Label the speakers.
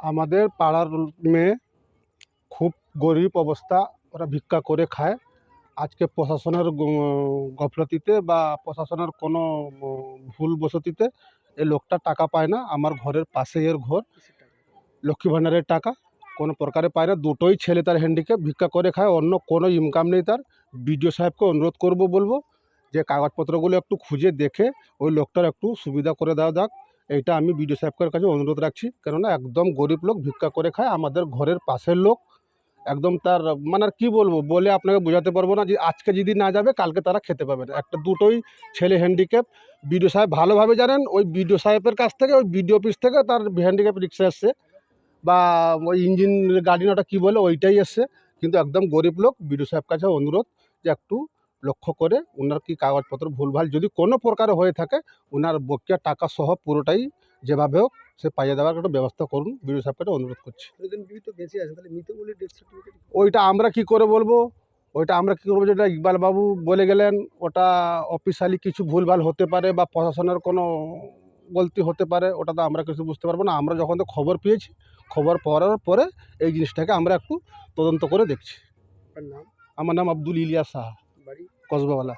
Speaker 1: আমাদের পাড়ার মেয়ে খুব গরিব অবস্থা, ওরা ভিক্ষা করে খায়। আজকে প্রশাসনের গফলতিতে বা প্রশাসনের কোনো ভুল বসতিতে এই লোকটা টাকা পায় না। আমার ঘরের পাশে এর ঘর। লক্ষ্মী ভাণ্ডারের টাকা। কোনো প্রকারে পায় না। দুটোই ছেলে তার হ্যান্ডিক্যাপ ভিক্ষা করে খায়। অন্য কোনো ইনকাম নেই তার। বিডিও সাহেবকে অনুরোধ করব বলব যে কাগজপত্রগুলো একটু খুঁজে দেখে ওই লোকটার একটু সুবিধা করে দেওয়া যাক। এইটা আমি বিডিও সাহেবের কাছে অনুরোধ রাখছি। কেননা একদম গরিব লোক ভিক্ষা করে খায়, আমাদের ঘরের পাশের লোক। একদম তার মানে আর কী বলব, বলে আপনাকে বোঝাতে পারব না যে আজকে যদি না যাবে, কালকে তারা খেতে পাবে না। একটা দুটোই ছেলে হ্যান্ডিক্যাপ বিডিও সাহেব ভালোভাবে জানেন, ওই বিডিও সাহেবের কাছ থেকে, ওই বিডিও অফিস থেকে তার হ্যান্ডিক্যাপ রিক্সা এসছে। বা ওই ইঞ্জিন গাড়ি ওটা কী বলে, ওইটাই এসছে। কিন্তু একদম গরিব লোক, বিডিও সাহেব কাছে অনুরোধ যে একটু লক্ষ্য করে ওনার কি কাগজপত্র ভুলভাল যদি কোনো প্রকারে হয়ে থাকে ওনার বকেয়া টাকা সহ পুরোটাই যেভাবে হোক সে পাইয়ে দেওয়ার একটা ব্যবস্থা করুন বিডিও সাহেবকে অনুরোধ করছি। ওইটা আমরা কি করে বলব? ওইটা আমরা কী করব? যেটা ইকবালবাবু বলে গেলেন ওটা অফিসিয়ালি কিছু ভুলভাল হতে পারে বা প্রশাসনের কোনো গলতি হতে পারে ওটা তো আমরা কিছু বুঝতে পারব না। আমরা যখন তো খবর পেয়েছি খবর পাওয়ার পরে এই জিনিসটাকে আমরা একটু তদন্ত করে দেখছি।
Speaker 2: নাম?
Speaker 1: আমার নাম আব্দুল ইলিয়া সাহা। কসবাওয়ালা।